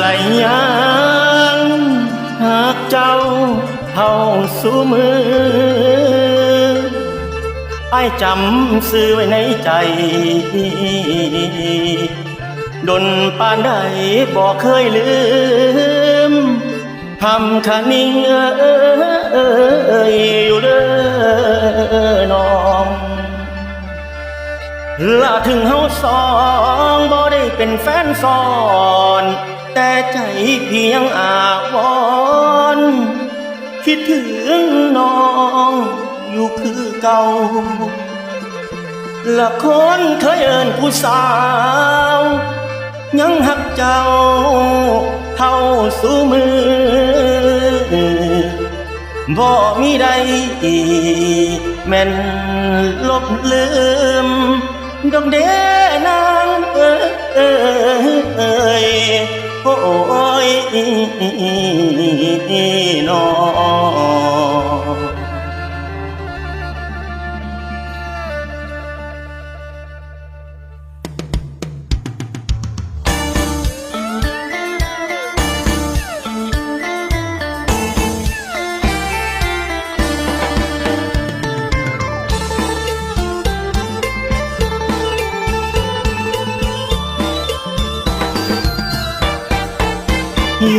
หลายังหากเจ้าเท่าสู่มือไอ้จำซื้อไว้ในใจดนปานใดบอกเคยลืมทำคันนิ่งเอ้ยอยู่เด้อ ละถึงเฮาสองบ่ได้เป็นแฟนซ้อน แต่ใจเพียงอาวรณ์คิดถึงน้องอยู่คือเก่าละคนเคยเอินผู้สาว ยังหักเจ้าเท่าสู่มือบ่มีใดแม่นลบลืม ดอกเดนางเอ้ยเอ้ยเอ้ยโอ้ยนอ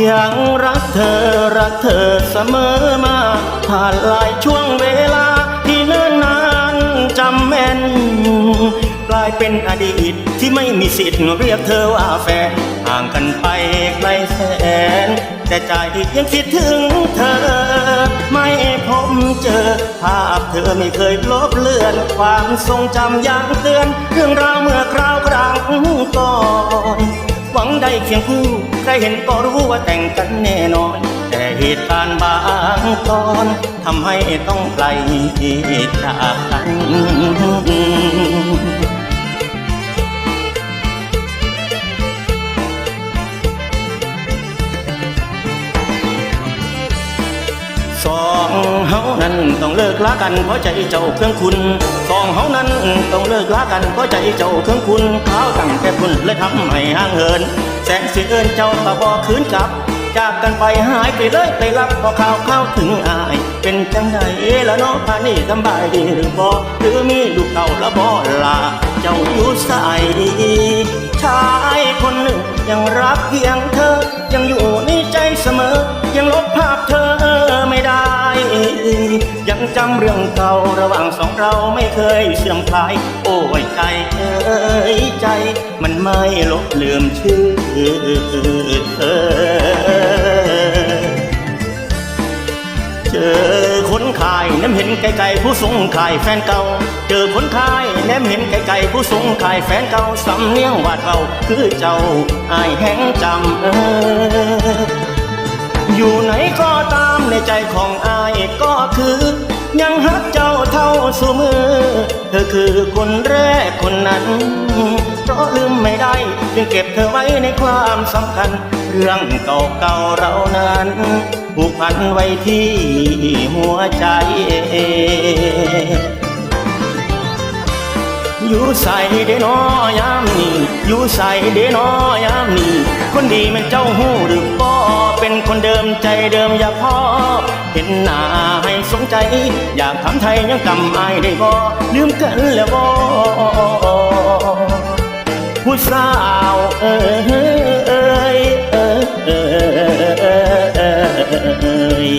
ยังรักเธอรักเธอเสมอมา ผ่านหลายช่วงเวลาที่เนิ่นนานจำแม่นกลายเป็นอดีตที่ไม่มีสิทธิ์เรียกเธอว่าแฟนห่างกันไปไกลแสน แต่ใจยังคิดถึงเธอ ไม่พบเจอ ภาพเธอไม่เคยลบเลือน ความทรงจำยังเตือน เรื่องราวเมื่อคราวครั้งก่อน หวังได้เคียงคู่ใครเห็นก็รู้ว่าแต่งกันแน่นอน แต่เหตุการณ์บางตอนทำให้ต้องไกลจากกัน ต้องเลิกลากันเพราะใจเจ้าเครื่องคุณสองเฮานั้นต้องเลิกลากันเพราะใจเจ้าเครื่องคุณข้าวตั้งแต่คุณเลยทำให้ห่างเหิน แสงสีเอินเจ้าตะบอคืนกลับ จากกันไปหายไปเลยไปรับพอข่าวเข้าถึงอาย เป็นจังไดละเนาะพานี่สำบายดีหรือบ่หรือมีลูกเต่าละบ่ลาเจ้าอยู่ใสชายคนหนึ่งยังรักเพียงเธอ ยังอยู่ในใจเสมอ ยังลบภาพเธอไม่ได้ ยังจำเรื่องเก่าระหว่างสองเราไม่เคยเสื่อมคลาย โอ้ยใจเอ้ยใจ มันไม่ลบลืมชื่อเธอเจอคนขายแนมเห็นไกลๆผู้ทรงขายแฟนเก่า เจอคนขายแนมเห็นไกลๆผู้ทรงขายแฟนเก่าสำเนียงวาดเขาคือเจ้าอายแห้งจำเอออยู่ไหนก็ตามในใจของอา ก็คือ ยังฮักเจ้าเท่าสู่มือ เธอคือคนแรกคนนั้น เพราะลืมไม่ได้จึงเก็บเธอไว้ในความสำคัญ เรื่องเก่าๆเรานั้นผูกพันไว้ที่หัวใจอยู่ใส่เดนอยามนี้อยู่ใส่เดนอยามนี้คนดีมันเจ้าหูหรือ เป็นคนเดิมใจเดิมอย่าพอ เห็นหน้าให้สงใจ อยากถามไทยยังกำอายได้บ่ลืมกันแล้วบ่ผู้สาวเอ้ยเอ้ยเอ้ยเอ้ย